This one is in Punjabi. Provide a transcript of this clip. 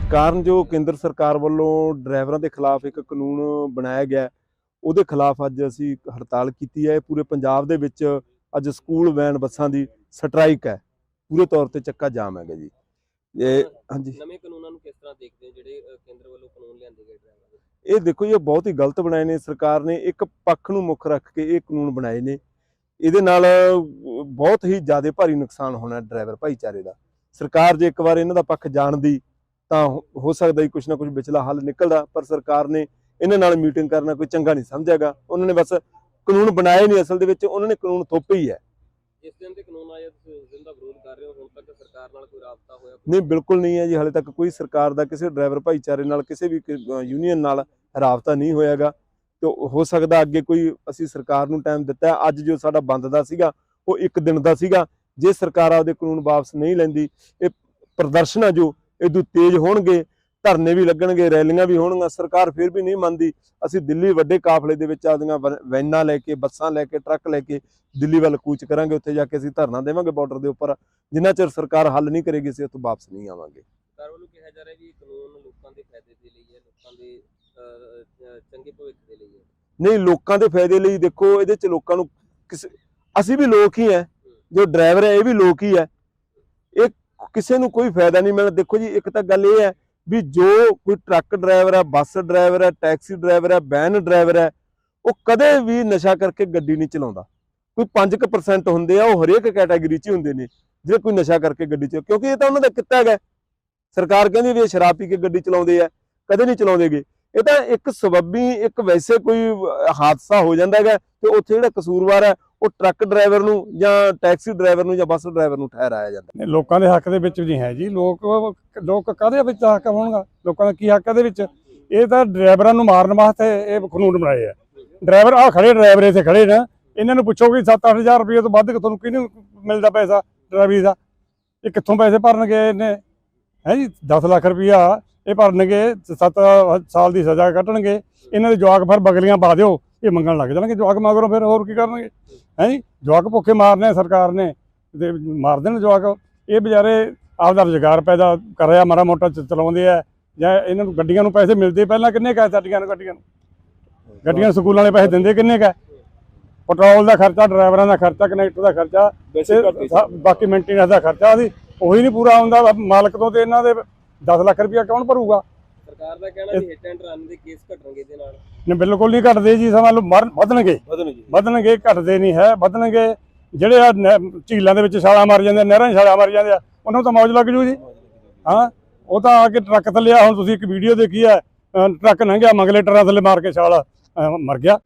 ਕਾਰਨ ਜੋ ਕੇਂਦਰ ਸਰਕਾਰ ਵੱਲੋਂ ਡਰਾਈਵਰਾਂ ਦੇ ਖਿਲਾਫ ਇੱਕ ਕਾਨੂੰਨ ਬਣਾਇਆ ਗਿਆ ਉਹਦੇ ਖਿਲਾਫ ਅੱਜ ਅਸੀਂ ਹੜਤਾਲ ਕੀਤੀ ਹੈ। ਪੂਰੇ ਪੰਜਾਬ ਦੇ ਵਿੱਚ ਅੱਜ ਸਕੂਲ ਵੈਨ ਬੱਸਾਂ ਦੀ ਸਟ੍ਰਾਈਕ ਹੈ। ਪੂਰੇ ਤੌਰ ਤੇ ਚੱਕਾ ਜਾਮ ਹੈਗਾ ਜੀ। ਇਹ ਹਾਂਜੀ। ਨਵੇਂ ਕਾਨੂੰਨਾਂ ਨੂੰ ਕਿਸ ਤਰ੍ਹਾਂ ਦੇਖਦੇ ਹੋ ਜਿਹੜੇ ਕੇਂਦਰ ਵੱਲੋਂ ਕਾਨੂੰਨ ਲਿਆਂਦੇ ਗਏ ਡਰਾਈਵਰਾਂ ਦੇ? ਇਹ ਦੇਖੋ ਇਹ ਬਹੁਤ ਹੀ ਗਲਤ ਬਣਾਏ ਨੇ। ਸਰਕਾਰ ਨੇ ਇੱਕ ਪੱਖ ਨੂੰ ਮੁੱਖ ਰੱਖ ਕੇ ਇਹ ਕਾਨੂੰਨ ਬਣਾਏ ਨੇ। ਇਹਦੇ ਨਾਲ ਬਹੁਤ ਹੀ ਜ਼ਿਆਦਾ ਭਾਰੀ ਨੁਕਸਾਨ ਹੋਣਾ ਡਰਾਈਵਰ ਭਾਈਚਾਰੇ ਦਾ। ਸਰਕਾਰ ਜੇ ਇੱਕ ਵਾਰ ਇਹਨਾਂ ਦਾ ਪੱਖ ਜਾਣਦੀ ਤਾਂ ਹੋ- ਸਕਦਾ ਹੀ ਕੁਝ ਨਾ ਕੁਝ ਵਿਚਲਾ ਹੱਲ ਨਿਕਲਦਾ ਪਰ ਸਰਕਾਰ ਨੇ ਇਹਨਾਂ ਨਾਲ ਮੀਟਿੰਗ ਕਰਨਾ ਕੋਈ ਚੰਗਾ ਨਹੀਂ ਸਮਝਿਆਗਾ। ਉਹਨਾਂ ਨੇ ਬਸ ਕਾਨੂੰਨ ਬਣਾਏ ਨਹੀਂ ਅਸਲ ਦੇ ਵਿੱਚ ਉਹਨਾਂ ਨੇ ਕਾਨੂੰਨ ਥੋਪੇ ਹੀ ਹੈ। ਜਿਸ ਦਿਨ ਤੇ ਕਾਨੂੰਨ ਆਇਆ ਤੁਸੀਂ ਉਸ ਦਿਨ ਦਾ ਵਿਰੋਧ ਕਰ ਰਹੇ ਹੋ ਹੁਣ ਤੱਕ ਸਰਕਾਰ ਨਾਲ ਕੋਈ ਰਾਬਤਾ ਹੋਇਆ ਨਹੀਂ ਬਿਲਕੁਲ ਨਹੀਂ ਹੈ ਜੀ ਹਾਲੇ ਤੱਕ ਕੋਈ ਸਰਕਾਰ ਦਾ ਕਿਸੇ ਡਰਾਈਵਰ ਭਾਈਚਾਰੇ ਨਾਲ ਕਿਸੇ ਵੀ ਯੂਨੀਅਨ ਨਾਲ ਰਾਬਤਾ ਨਹੀਂ ਹੋਇਆਗਾ। ਤੇ ਹੋ ਸਕਦਾ ਅੱਗੇ ਕੋਈ ਅਸੀਂ ਸਰਕਾਰ ਨੂੰ ਟਾਈਮ ਦਿੱਤਾ। ਅੱਜ ਜੋ ਸਾਡਾ ਬੰਦ ਦਾ ਸੀਗਾ ਉਹ ਇੱਕ ਦਿਨ ਦਾ ਸੀਗਾ। ਜੇ ਸਰਕਾਰ ਆਪਦੇ ਕਾਨੂੰਨ ਵਾਪਸ ਨਹੀਂ ਲੈਂਦੀ ਇਹ ਪ੍ਰਦਰਸ਼ਨ ਆ ਜੋ ਇਦੋਂ ਤੇਜ਼ ਹੋਣਗੇ ਧਰਨੇ ਵੀ ਲੱਗਣਗੇ ਰੈਲੀਆਂ ਵੀ ਹੋਣਗੀਆਂ ਸਰਕਾਰ ਫਿਰ ਵੀ ਨਹੀਂ ਮੰਨਦੀ। ਅਸੀਂ ਦਿੱਲੀ ਵੱਡੇ ਕਾਫਲੇ ਦੇ ਵਿੱਚ ਆਪਦੀਆਂ ਵੈ- ਵੈਨਾਂ ਲੈ ਕੇ ਬੱਸਾਂ ਲੈ ਕੇ ਟਰੱਕ ਲੈ ਕੇ ਦਿੱਲੀ ਵੱਲ ਕੂਚ ਕਰਾਂਗੇ ਉੱਥੇ ਜਾ ਕੇ ਅਸੀਂ ਧਰਨਾ ਦੇਵਾਂਗੇ ਬਾਰਡਰ ਦੇ ਉੱਪਰ। ਜਿੰਨਾ ਚਿਰ ਸਰਕਾਰ ਹੱਲ ਨਹੀਂ ਕਰੇਗੀ ਅਸੀਂ ਉੱਥੋਂ ਵਾਪਸ ਨਹੀਂ ਆਵਾਂਗੇ। ਸਰਕਾਰ ਵੱਲੋਂ ਕਿਹਾ ਜਾ ਰਿਹਾ ਵੀ ਇਹ ਕਾਨੂੰਨ ਲੋਕਾਂ ਦੇ ਫਾਇਦੇ ਦੇ ਲਈ ਹੈ ਲੋਕਾਂ ਦੇ ਅ, ਅ, ਚੰਗੇ ਭਵਿੱਖ ਦੇ ਲਈ ਹੈ। ਨਹੀਂ ਲੋਕਾਂ ਦੇ ਫਾਇਦੇ ਲਈ ਦੇਖੋ ਇਹਦੇ ਚ ਲੋਕਾਂ ਨੂੰ ਕਿਸੇ ਅਸੀਂ ਵੀ ਲੋਕ ਹੀ ਹੈ। ਜੋ ਡਰਾਈਵਰ ਹੈ ਇਹ ਵੀ ਲੋਕ ਹੀ ਹੈ। ਕਿਸੇ ਨੂੰ ਕੋਈ ਫਾਇਦਾ ਨਹੀਂ ਮਿਲਣਾ। ਦੇਖੋ ਜੀ, ਇੱਕ ਤਾਂ ਗੱਲ ਇਹ ਹੈ ਵੀ ਜੋ ਕੋਈ ਟਰੱਕ ਡਰਾਈਵਰ ਹੈ, ਬੱਸ ਡਰਾਈਵਰ ਹੈ, ਟੈਕਸੀ ਡਰਾਈਵਰ ਹੈ, ਵੈਨ ਡਰਾਈਵਰ ਹੈ, ਉਹ ਕਦੇ ਵੀ ਨਸ਼ਾ ਕਰਕੇ ਗੱਡੀ ਨਹੀਂ ਚਲਾਉਂਦਾ। ਕੋਈ 5% ਹੁੰਦੇ ਆ, ਉਹ ਹਰੇਕ ਕੈਟਾਗਰੀ 'ਚ ਹੀ ਹੁੰਦੇ ਨੇ, ਜਿਹੜੇ ਕੋਈ ਨਸ਼ਾ ਕਰਕੇ ਗੱਡੀ ਚ ਕਿਉਂਕਿ ਇਹ ਤਾਂ ਉਹਨਾਂ ਦਾ ਕਿੱਤਾ ਹੈਗਾ। ਸਰਕਾਰ ਕਹਿੰਦੀ ਵੀ ਇਹ ਸ਼ਰਾਬ ਪੀ ਕੇ ਗੱਡੀ ਚਲਾਉਂਦੇ ਆ, ਕਦੇ ਨਹੀਂ ਚਲਾਉਂਦੇਗੇ। ਇਹ ਤਾਂ ਇੱਕ ਸਬੱਬੀ, ਇੱਕ ਵੈਸੇ ਕੋਈ ਹਾਦਸਾ ਹੋ ਜਾਂਦਾ ਹੈਗਾ ਤੇ ਉੱਥੇ ਜਿਹੜਾ ਕਸੂਰਵਾਰ ਹੈ ਉਹ ਟਰੱਕ ਡਰਾਈਵਰ ਨੂੰ ਜਾਂ ਟੈਕਸੀ ਡਰਾਈਵਰ ਨੂੰ ਜਾਂ ਬੱਸ ਡਰਾਈਵਰ ਨੂੰ ਠਹਿਰਾਇਆ ਜਾਂਦਾ। ਲੋਕਾਂ ਦੇ ਹੱਕ ਦੇ ਵਿੱਚ ਨਹੀਂ ਹੈ ਜੀ। ਲੋਕ ਲੋਕ ਕਾਹਦੇ ਵਿੱਚ ਹੱਕ ਹੋਣਗਾ? ਲੋਕਾਂ ਦਾ ਕੀ ਹੱਕ ਇਹਦੇ ਵਿੱਚ? ਇਹ ਤਾਂ ਡਰਾਈਵਰਾਂ ਨੂੰ ਮਾਰਨ ਵਾਸਤੇ ਇਹ ਕਾਨੂੰਨ ਬਣਾਏ ਆ। ਡਰਾਈਵਰ ਆ ਖੜੇ ਡਰਾਈਵਰ ਇੱਥੇ ਖੜੇ ਨੇ। ਇਹਨਾਂ ਨੂੰ ਪੁੱਛੋ ਕਿ 7-8000 ਰੁਪਏ ਤੋਂ ਵੱਧ ਤੁਹਾਨੂੰ ਕਿਹਨੂੰ ਮਿਲਦਾ ਪੈਸਾ, ਡਰਾਈਵਰੀ ਦਾ? ਇਹ ਕਿੱਥੋਂ ਪੈਸੇ ਭਰਨਗੇ ਇਹਨੇ? ਹੈ ਜੀ 10 ਲੱਖ ਰੁਪਇਆ ਇਹ ਭਰਨਗੇ 7 ਸਾਲ ਦੀ ਸਜ਼ਾ ਕੱਟਣਗੇ ਇਹਨਾਂ ਦੇ ਜਵਾਕ ਫਿਰ ਬਗਲੀਆਂ ਪਾ ਦਿਓ। ਇਹ ਮੰਗਣ ਲੱਗ ਜਾਣਗੇ ਜਵਾਕ ਮਗਰੋਂ ਫਿਰ ਹੋਰ ਕੀ ਕਰਨਗੇ? ਹੈ ਜੀ? ਜਵਾਕ ਭੁੱਖੇ ਮਾਰਨੇ ਸਰਕਾਰ ਨੇ ਤੇ ਮਾਰ ਦੇਣ ਜਵਾਕ। ਇਹ ਵਿਚਾਰੇ ਆਪਦਾ ਰੁਜ਼ਗਾਰ ਪੈਦਾ ਕਰ ਰਿਹਾ ਮਾੜਾ ਮੋਟਾ ਚਲਾਉਂਦੇ ਆ ਜਾਂ ਇਹਨਾਂ ਨੂੰ ਗੱਡੀਆਂ ਨੂੰ ਪੈਸੇ ਮਿਲਦੇ ਪਹਿਲਾਂ ਕਿੰਨੇ ਕਾ ਸਾਡੀਆਂ ਨੂੰ ਗੱਡੀਆਂ ਨੂੰ? ਗੱਡੀਆਂ ਸਕੂਲਾਂ ਵਾਲੇ ਪੈਸੇ ਦਿੰਦੇ ਕਿੰਨੇ ਕਾ ਪੈਟਰੋਲ ਦਾ ਖਰਚਾ ਡਰਾਈਵਰਾਂ ਦਾ ਖਰਚਾ ਕਨੈਕਟਰ ਦਾ ਖਰਚਾ ਬਾਕੀ ਮੇਨਟੇਨੈਂਸ ਦਾ ਖਰਚਾ ਉਹਦੀ ਉਹੀ ਨਹੀਂ ਪੂਰਾ ਹੁੰਦਾ ਮਾਲਕ ਤੋਂ ਤੇ ਇਹਨਾਂ ਦੇ 10 ਲੱਖ ਰੁਪਇਆ ਕੌਣ ਭਰੂਗਾ? ਸਰਕਾਰ ਦਾ ਕਹਿਣਾ ਵੀ ਹਿੱਟ ਐਂਡ ਰਨ ਦੇ ਕੇਸ ਘਟਣਗੇ ਇਹਦੇ ਨਾਲ। ਬਿਲਕੁਲ ਨਹੀਂ ਘਟਦੇ ਜੀ ਸਮਾਂ ਲਓ ਮਰ ਵਧਣਗੇ। ਵਧਣਗੇ ਵਧਣਗੇ ਘਟਦੇ ਨਹੀਂ ਹੈ ਵਧਣਗੇ। ਜਿਹੜੇ ਆ ਝੀਲਾਂ ਦੇ ਵਿੱਚ ਛਾਲਾਂ ਮਾਰ ਜਾਂਦੇ ਨਹਿਰਾਂ 'ਚ ਛਾਲਾਂ ਮਾਰ ਜਾਂਦੇ ਆ ਉਹਨਾਂ ਨੂੰ ਤਾਂ ਮੌਜ ਲੱਗ ਜੂ ਜੀ। ਹਾਂ ਉਹ ਤਾਂ ਆ ਕੇ ਟਰੱਕ ਥੱਲੇ ਆ ਹੁਣ ਤੁਸੀਂ ਇੱਕ ਵੀਡੀਓ ਦੇਖੀ ਆ ਟਰੱਕ ਲੰਘਿਆ ਮੰਗਲੇ ਟਰਾਂ ਥੱਲੇ ਮਾਰ ਕੇ ਛਾਲ ਮਰ ਗਿਆ।